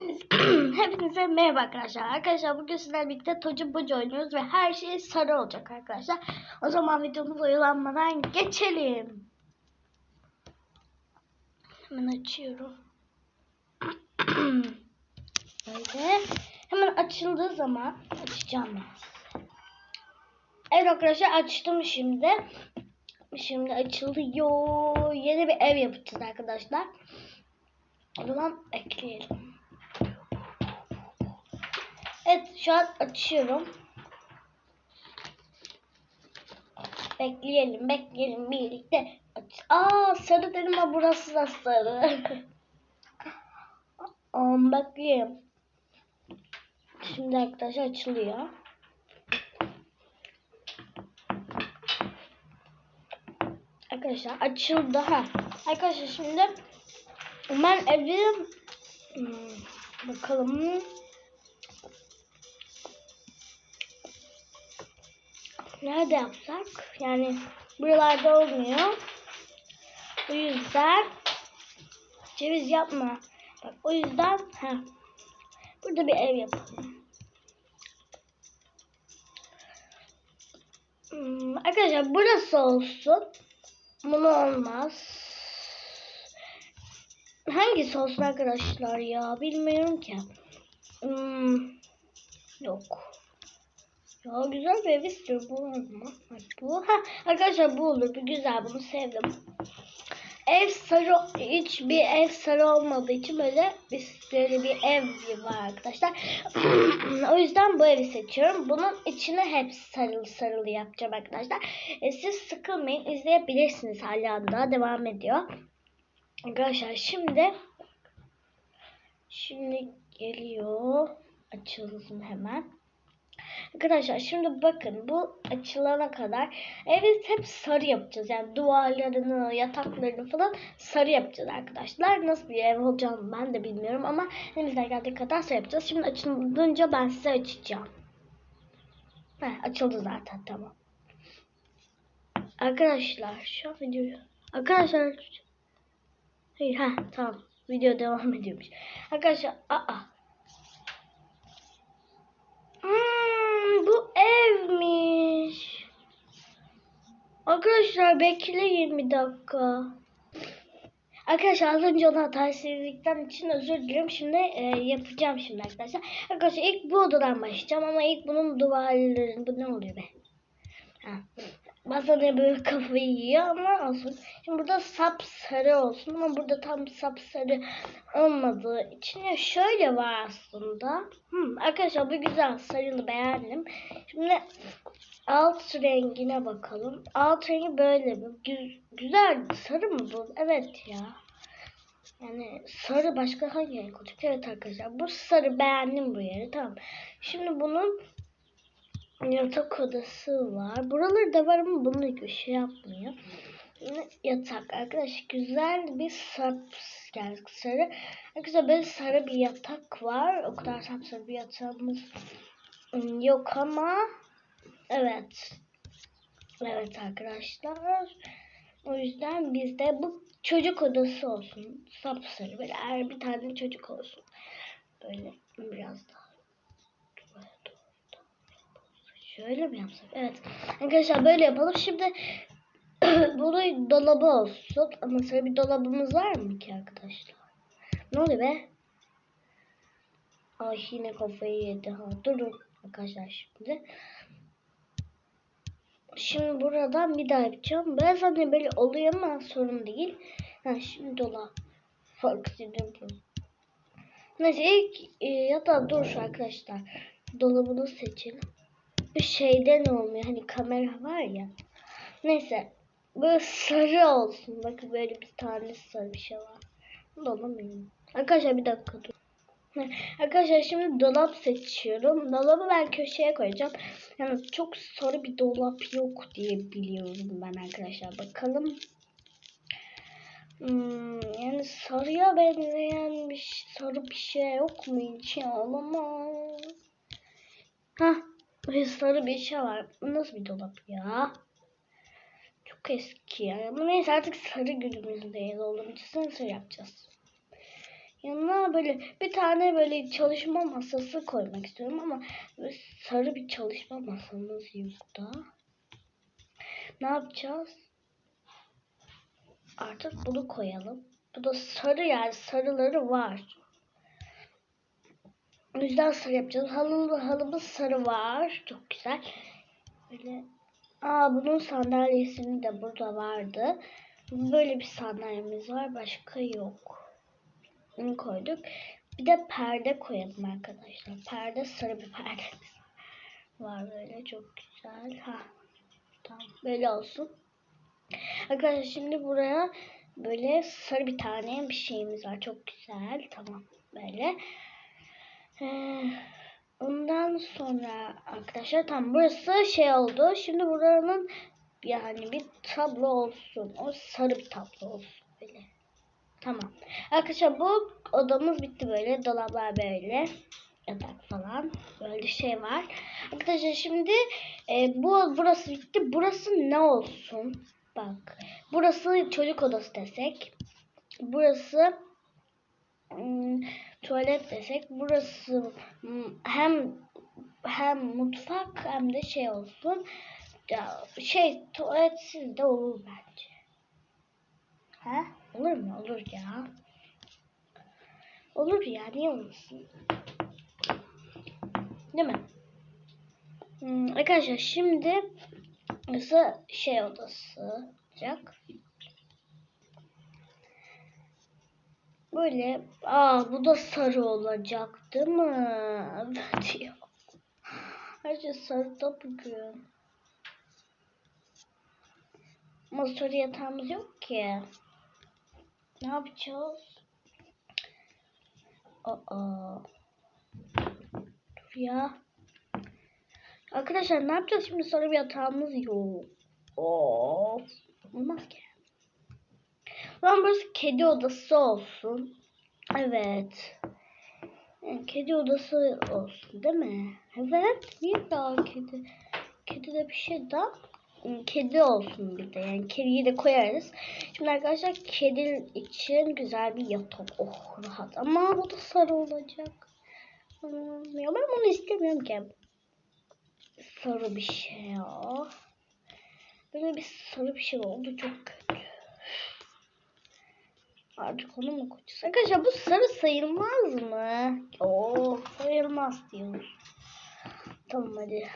Hepinize merhaba arkadaşlar. Arkadaşlar bugün sizlerle birlikte Tocu Bucu oynuyoruz ve her şey sarı olacak arkadaşlar. O zaman videomuz oyalanmadan geçelim. Hemen açıyorum. Böyle. Hemen açıldığı zaman açacağım. Evet arkadaşlar açtım şimdi. Şimdi açılıyor. Yeni bir ev yapacağız arkadaşlar. O zaman ekleyelim. Evet şu an açıyorum. Bekleyelim bekleyelim birlikte. Aa sarı dedim ama burası da sarı. Aa, bekleyelim. Şimdi arkadaşlar açılıyor. Arkadaşlar açıldı ha. Arkadaşlar şimdi ben evi hmm, bakalım. Nerede yapsak? Yani buralarda olmuyor. O yüzden ceviz yapma. Bak o yüzden ha burada bir ev yapalım. Hmm, arkadaşlar burası olsun. Bunu olmaz. Hangisi olsun arkadaşlar ya? Bilmiyorum ki. Hmm, yok. Ya güzel bir ev istiyorum. Bu mu? Bak bu. Ha, arkadaşlar bu olur. Bu güzel. Bunu sevdim. Ev sarı hiçbir ev sarı olmadığı için böyle bir, böyle bir ev var arkadaşlar. o yüzden bu evi seçiyorum. Bunun içine hep sarılı sarılı yapacağım arkadaşlar. E, siz sıkılmayın. izleyebilirsiniz hala daha devam ediyor. Arkadaşlar şimdi şimdi geliyor. Açalım hemen. Arkadaşlar şimdi bakın bu açılana kadar evi hep sarı yapacağız. Yani duvarlarını, yataklarını falan sarı yapacağız arkadaşlar. Nasıl bir ev olacağını ben de bilmiyorum ama elimizden geldiği kadar sarı yapacağız. Şimdi açılınca ben size açacağım. Heh, açıldı zaten tamam. Arkadaşlar şu an videoyu... Arkadaşlar... Hayır ha tamam. Video devam ediyormuş. Arkadaşlar aa Hmm, bu evmiş. Arkadaşlar bekleyin bir dakika. Arkadaşlar az önce olan hatasızlıktan için özür dilerim. Şimdi e, yapacağım şimdi arkadaşlar. Arkadaşlar ilk bu odadan başlayacağım ama ilk bunun duvarlarını... Bu ne oluyor be? Ha. Bazen böyle kafayı yiyor ama olsun. Şimdi burada sap sarı olsun ama burada tam sap sarı olmadığı için şöyle var aslında. Hmm, arkadaşlar bu güzel sarılı beğendim. Şimdi alt rengine bakalım. Alt rengi böyle mi? Gü güzel sarı mı bu? Evet ya. Yani sarı başka hangi renk olacak? Evet arkadaşlar bu sarı beğendim bu yeri tamam. Şimdi bunun yatak odası var. Buraları da var ama bunu hiçbir şey yapmıyor. Yatak arkadaş güzel bir sap yani sarı. Arkadaşlar böyle sarı bir yatak var. O kadar sapsarı bir yatağımız yok ama evet. Evet arkadaşlar. O yüzden bizde bu çocuk odası olsun. Sapsarı böyle bir tane çocuk olsun. Böyle biraz daha. Şöyle mi yapsak? Evet. Arkadaşlar böyle yapalım. Şimdi bunu dolabı olsun. Ama sonra bir dolabımız var mı ki arkadaşlar? Ne oluyor be? Ay yine kafayı yedi. Ha, durun arkadaşlar şimdi. Şimdi buradan bir daha yapacağım. Ben zaten böyle oluyor ama sorun değil. Ha, şimdi dolap. Fark bu. Neyse ilk e, ya da dur arkadaşlar. Dolabını seçelim şeyden olmuyor. Hani kamera var ya. Neyse. Böyle sarı olsun. Bakın böyle bir tane sarı bir şey var. Dolamıyorum. Arkadaşlar bir dakika dur. Arkadaşlar şimdi dolap seçiyorum. Dolabı ben köşeye koyacağım. Yani çok sarı bir dolap yok diye biliyorum ben arkadaşlar. Bakalım. Hmm, yani sarıya benzeyen bir sarı bir şey yok mu hiç ya? Olamaz. Hah sarı bir şey var. Bu nasıl bir dolap ya? Çok eski ya. Ama neyse artık sarı günümüzdeyiz. Olduğum için sarı yapacağız. yanına böyle bir tane böyle çalışma masası koymak istiyorum ama sarı bir çalışma masamız yok da. Ne yapacağız? Artık bunu koyalım. Bu da sarı yani sarıları var. O yüzden sarı yapacağız. Halı, halımız sarı var. Çok güzel. Böyle Aa bunun sandalyesini de burada vardı. Böyle bir sandalyemiz var. Başka yok. Bunu koyduk. Bir de perde koyalım arkadaşlar. Perde sarı bir perde var böyle çok güzel. Ha. Tamam böyle olsun. Arkadaşlar şimdi buraya böyle sarı bir tane bir şeyimiz var. Çok güzel. Tamam böyle. Ee, ondan sonra arkadaşlar tam burası şey oldu. Şimdi buranın yani bir tablo olsun. O sarı bir tablo olsun böyle. Tamam. Arkadaşlar bu odamız bitti böyle. Dolaplar böyle. Yatak falan. Böyle şey var. Arkadaşlar şimdi e, bu burası bitti. Burası ne olsun? Bak. Burası çocuk odası desek. Burası tuvalet desek. Burası hmm, hem hem mutfak hem de şey olsun. Ya, şey tuvaletsiz de olur bence. Ha? Olur mu? Olur ya. Olur ya. Niye olmasın? Değil mi? Hmm, arkadaşlar şimdi burası şey odası olacak. Böyle aa bu da sarı olacak değil mi? Evet ya. Her şey sarıda bugün. Ama sarı yatağımız yok ki. Ne yapacağız? Aa. Dur ya. Arkadaşlar ne yapacağız şimdi sarı bir yatağımız yok. Of. Olmaz ki. Zaman burası kedi odası olsun. Evet. Yani kedi odası olsun değil mi? Evet. Niye daha kedi? Kedi de bir şey daha. Kedi olsun bir de. Yani kediyi de koyarız. Şimdi arkadaşlar kedi için güzel bir yatak. Oh rahat. Ama bu da sarı olacak. Hmm, ya ben bunu istemiyorum ki. Sarı bir şey ya. Böyle bir sarı bir şey oldu. Çok kötü. Artık onu mu koyacağız? Arkadaşlar bu sarı sayılmaz mı? Oo sayılmaz diyor. Tamam hadi.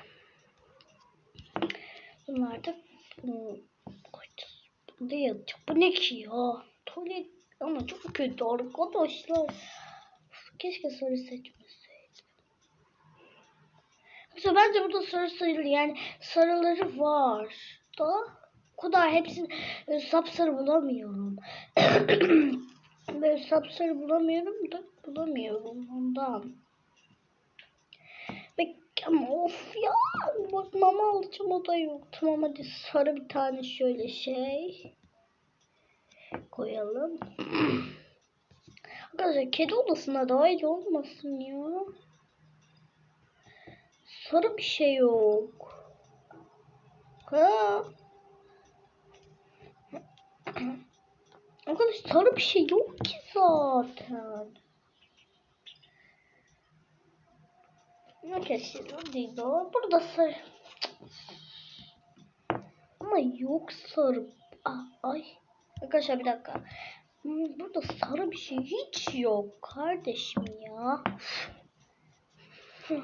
Bunu artık bunu koyacağız. Bu değil. Bu ne ki ya? Tuvalet ama çok kötü arkadaşlar. Keşke sarı seçmeseydim. Mesela bence burada sarı sayılır. Yani sarıları var da kadar hepsini e, sapsarı bulamıyorum. Böyle sapsarı bulamıyorum da bulamıyorum ondan. Bek ama of ya bak mama alacağım o da yok. Tamam hadi sarı bir tane şöyle şey koyalım. Arkadaşlar kedi odasına daha iyi olmasın ya. Sarı bir şey yok. Ha. Arkadaşlar sarı bir şey yok ki zaten. Arkadaşlar değil o. Burada sarı. Ama yok sarı. Ah, ay. Arkadaşlar bir dakika. Hmm, Burada sarı bir şey hiç yok kardeşim ya.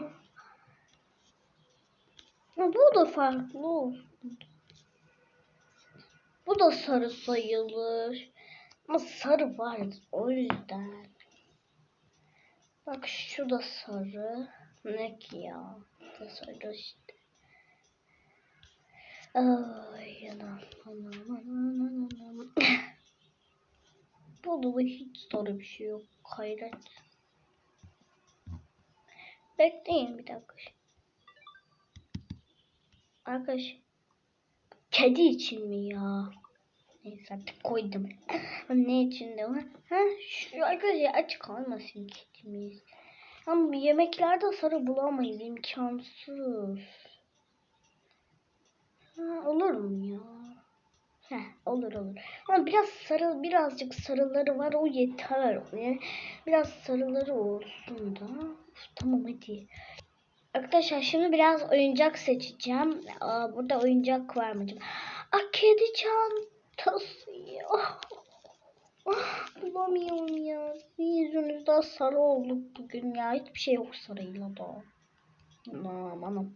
Bu da farklı olsun. Bu da sarı sayılır. Ama sarı var o yüzden. Bak şu da sarı. Ne ki ya? Bu da sarı işte. Ay anam anam anam anam. Bu da hiç sarı bir şey yok. Hayret. Bekleyin bir dakika. Arkadaş. Kedi için mi ya? Neyse artık koydum. ne için de var? Ha, şu arkadaşlar aç kalmasın kedimiz. Ama yemeklerde sarı bulamayız. imkansız. Ha, olur mu ya? Heh, olur olur. Ama biraz sarı, birazcık sarıları var o yeter. Yani biraz sarıları olsun da. Uf, tamam hadi. Arkadaşlar şimdi biraz oyuncak seçeceğim. Aa, burada oyuncak var mı acaba? Aa, kedi çantası. Oh. Ah, bulamıyorum ya. Sizin yüzünüzden sarı olduk bugün ya. Hiçbir şey yok sarıyla da. Anam anam.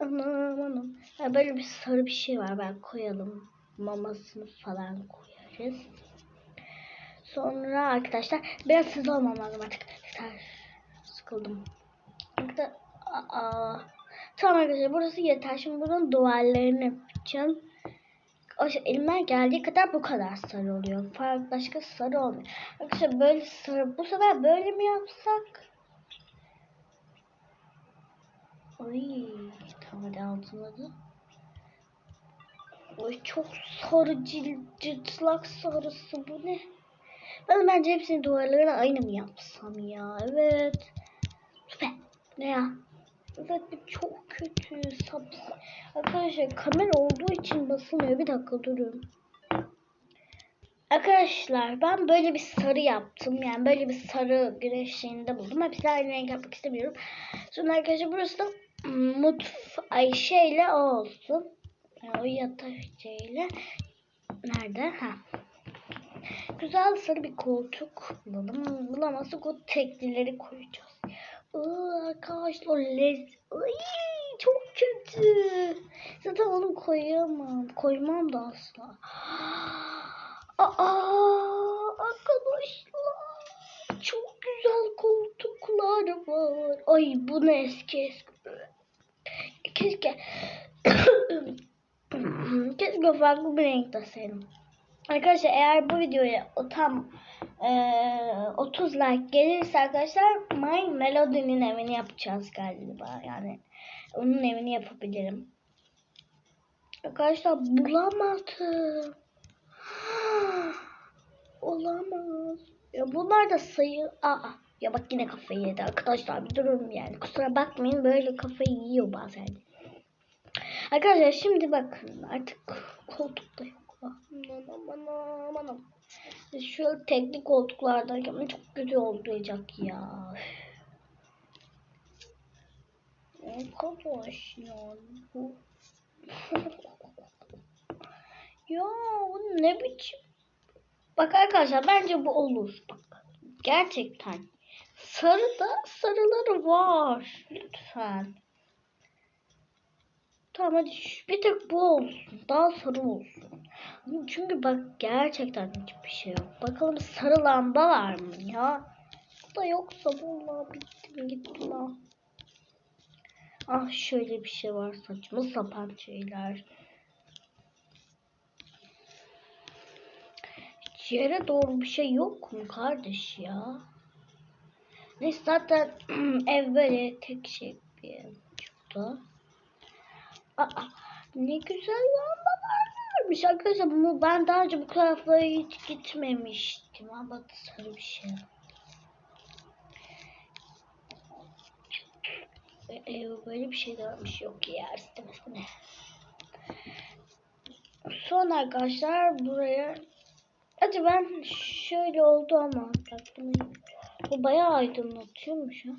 Anam anam. Ya böyle bir sarı bir şey var. Ben koyalım. Mamasını falan koyarız. Sonra arkadaşlar biraz hızlı olmam lazım artık. Sıkıldım. Aa. Tamam arkadaşlar burası yeter. Şimdi bunun duvarlarını yapacağım. O şey, elimden geldiği kadar bu kadar sarı oluyor. Farklı başka sarı olmuyor. Arkadaşlar böyle sarı. Bu sefer böyle mi yapsak? Ay tamam hadi altına da. Ay çok sarı cilt, cırtlak sarısı bu ne? Ben bence hepsini duvarlarına aynı mı yapsam ya? Evet. Süper. Ne ya? Bu çok kötü. Saps. Arkadaşlar kamera olduğu için basılmıyor. Bir dakika durun. Arkadaşlar ben böyle bir sarı yaptım. Yani böyle bir sarı güneş şeyinde buldum. Hepsi aynı renk yapmak istemiyorum. Sonra arkadaşlar burası da mutf ay şeyle o olsun. Yani o yatak. Nerede? Ha. Güzel sarı bir koltuk bulalım. Bulamazsak o teklileri koyacağız. Arkadaşlar lez... Çok kötü. Zaten onu koyamam. Koymam da asla. Aa, arkadaşlar. Çok güzel koltuklar var. Ay bu ne eski eski. Keşke keşke farklı bir renkte senin. Arkadaşlar eğer bu videoya tam 30 like gelirse arkadaşlar My Melody'nin evini yapacağız galiba. Yani onun evini yapabilirim. Arkadaşlar bulamadım. Olamaz. Ya bunlar da sayı... Aa, ya bak yine kafayı yedi arkadaşlar. Bir durun yani. Kusura bakmayın böyle kafayı yiyor bazen. Arkadaşlar şimdi bakın artık koltukta. Aman aman. Şu teknik koltuklardan ama çok kötü olacak ya. Arkadaş ya bu. ya bu ne biçim? Bak arkadaşlar bence bu olur. Bak gerçekten. Sarı da sarıları var. Lütfen. Tamam hadi bir tek bu olsun. Daha sarı olsun. Çünkü bak gerçekten hiçbir şey yok. Bakalım sarı lamba var mı ya? Bu da yoksa vallahi bittim gitti lan. Ah şöyle bir şey var saçma sapan şeyler. Hiç yere doğru bir şey yok mu kardeş ya? Neyse zaten ev böyle tek şey bir ev çıktı. Aa, ne güzel lambalar varmış arkadaşlar. Bunu ben daha önce bu taraflara hiç gitmemiştim. Ama sarı bir şey. Ee, böyle bir şey de varmış. Yok ya istemesine. Son arkadaşlar buraya Hadi ben şöyle oldu ama bu bayağı aydınlatıyormuş ha.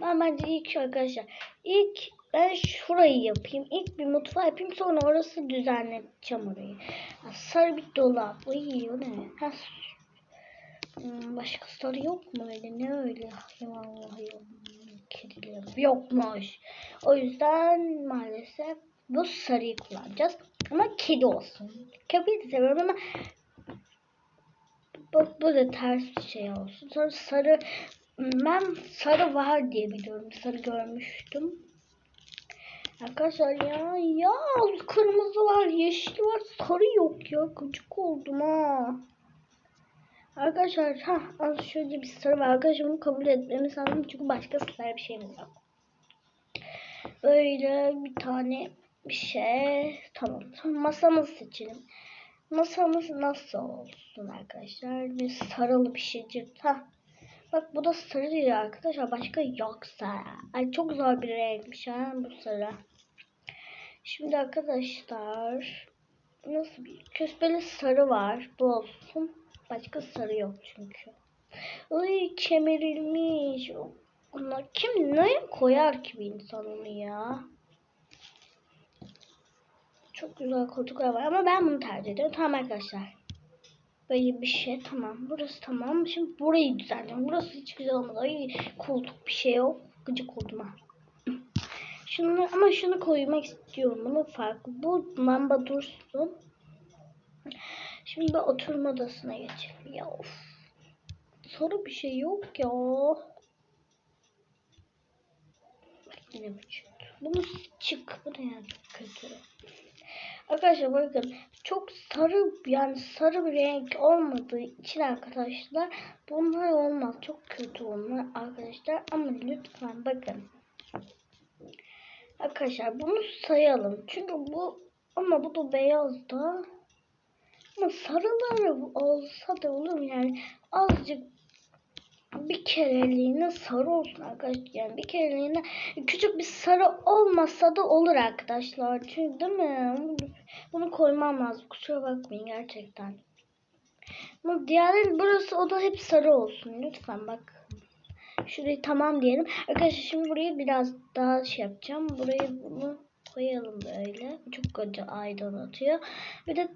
Ben bence ilk arkadaşlar ilk ben şurayı yapayım. İlk bir mutfağı yapayım sonra orası düzenleteceğim orayı. Sarı bir dolap. Ay o ne? Ha, hmm, başka sarı yok mu öyle? Ne öyle? Ya Allah ya. Kediler. Yokmuş. O yüzden maalesef bu sarıyı kullanacağız. Ama kedi olsun. Köpeği de seviyorum ama bu, bu da ters şey olsun. Sonra sarı ben sarı var diye biliyorum. Sarı görmüştüm. Arkadaşlar ya ya kırmızı var, yeşil var, sarı yok ya. Gıcık oldum ha. Arkadaşlar ha az şöyle bir sarı var. Arkadaşlar bunu kabul etmemiz lazım çünkü başka sarı bir şeyimiz yok. Böyle bir tane bir şey. Tamam. Masamızı seçelim. Masamız nasıl olsun arkadaşlar? Bir sarılı bir şeycik. Ha. Bak bu da sarı arkadaşlar. Başka yoksa. Ay çok zor bir renkmiş ha bu sarı. Şimdi arkadaşlar nasıl bir köspeli sarı var. Bu olsun. Başka sarı yok çünkü. Ay kemirilmiş. Bunlar kim ne koyar ki bir insan ya? Çok güzel koltuklar var ama ben bunu tercih ediyorum. Tamam arkadaşlar. Böyle bir şey tamam. Burası tamam. Şimdi burayı düzenleyelim. Burası hiç güzel olmadı. Ay koltuk bir şey yok. Gıcık oldum ha. Şunu ama şunu koymak istiyorum. Bunu farklı. Bu lamba dursun. Şimdi bir oturma odasına geçelim. Ya of. Soru bir şey yok ya. Bak Yine mi çıktı? Bunu çık. Bu ne yani kötü. Arkadaşlar bakın çok sarı yani sarı bir renk olmadığı için arkadaşlar bunlar olmaz. Çok kötü onlar arkadaşlar ama lütfen bakın. Arkadaşlar bunu sayalım. Çünkü bu ama bu da beyaz da. Ama sarıları olsa da olur mu yani azıcık bir kereliğine sarı olsun arkadaşlar. Yani bir kereliğine küçük bir sarı olmasa da olur arkadaşlar. Çünkü değil mi? Bunu koymam lazım. Kusura bakmayın gerçekten. Ama diğerleri burası o da hep sarı olsun. Lütfen bak. Şurayı tamam diyelim. Arkadaşlar şimdi burayı biraz daha şey yapacağım. Burayı bunu koyalım böyle. Çok koca aydınlatıyor. Bir de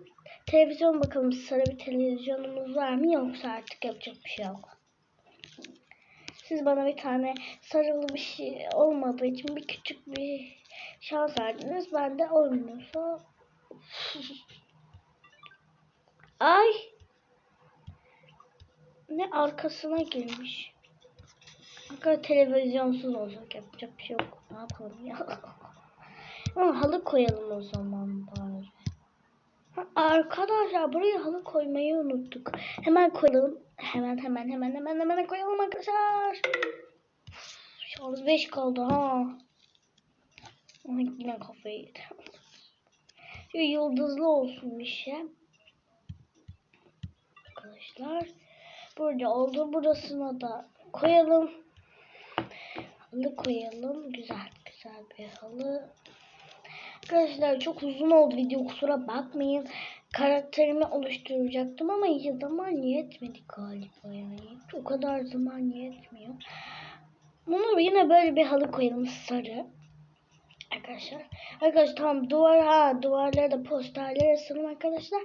televizyon bakalım sarı bir televizyonumuz var mı yoksa artık yapacak bir şey yok. Siz bana bir tane sarılı bir şey olmadığı için bir küçük bir şans verdiniz. Ben de olmuyorsa Ay ne arkasına girmiş. Arkadaşlar televizyonsuz olacak yapacak bir şey yok. Ne yapalım ya. Ama halı koyalım o zaman bari. Arkadaşlar buraya halı koymayı unuttuk. Hemen koyalım. Hemen hemen hemen hemen hemen koyalım arkadaşlar. Şarj 5 kaldı ha. Ay, yine kafayı yedi. Şöyle yıldızlı olsun bir şey. Arkadaşlar. Burada oldu. Burasına da koyalım. Halı koyalım. Güzel güzel bir halı. Arkadaşlar çok uzun oldu video kusura bakmayın. Karakterimi oluşturacaktım ama ya zaman yetmedi galiba yani. O kadar zaman yetmiyor. Bunu yine böyle bir halı koyalım sarı. Arkadaşlar. Arkadaşlar tamam duvar ha duvarlara da posterler asalım arkadaşlar.